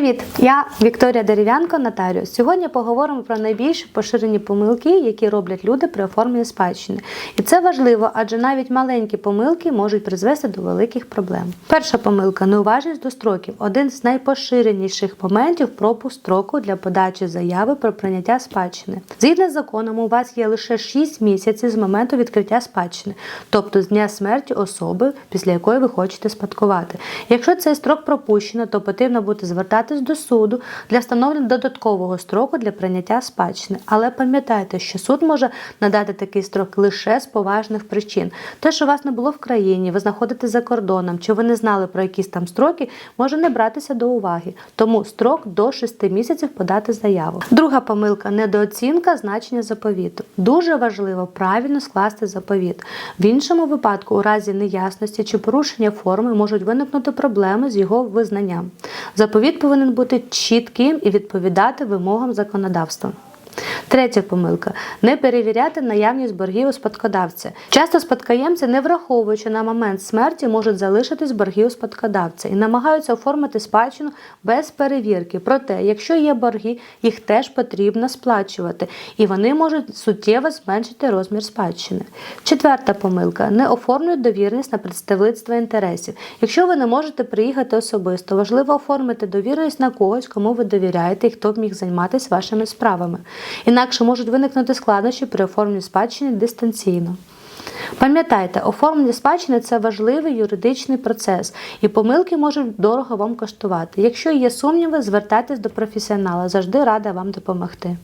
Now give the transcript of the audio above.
Привіт! Я Вікторія Дерев'янко, нотаріус. Сьогодні поговоримо про найбільш поширені помилки, які роблять люди при оформленні спадщини. І це важливо, адже навіть маленькі помилки можуть призвести до великих проблем. Перша помилка неуважність до строків один з найпоширеніших моментів пропуск строку для подачі заяви про прийняття спадщини. Згідно з законом, у вас є лише 6 місяців з моменту відкриття спадщини, тобто з дня смерті особи, після якої ви хочете спадкувати. Якщо цей строк пропущено, то потрібно буде звертатись до суду для встановлення додаткового строку для прийняття спадщини. Але пам'ятайте, що суд може надати такий строк лише з поважних причин. Те, що вас не було в країні, ви знаходитесь за кордоном, чи ви не знали про якісь там строки, може не братися до уваги. Тому строк до 6 місяців подати заяву. Друга помилка недооцінка значення заповіту. Дуже важливо правильно скласти заповіт. В іншому випадку, у разі неясності чи порушення форми можуть виникнути проблеми з його визнанням. Заповіт повинен бути чітким і відповідати вимогам законодавства. Третя помилка не перевіряти наявність боргів у спадкодавця. Часто спадкоємці, не враховуючи на момент смерті, можуть залишитись борги у спадкодавця і намагаються оформити спадщину без перевірки. Проте, якщо є борги, їх теж потрібно сплачувати, і вони можуть суттєво зменшити розмір спадщини. Четверта помилка не оформлюють довірність на представництво інтересів. Якщо ви не можете приїхати особисто, важливо оформити довірність на когось, кому ви довіряєте і хто б міг займатися вашими справами. Інакше можуть виникнути складнощі при оформленні спадщини дистанційно. Пам'ятайте, оформлення спадщини це важливий юридичний процес, і помилки можуть дорого вам коштувати. Якщо є сумніви, звертайтесь до професіонала, завжди рада вам допомогти.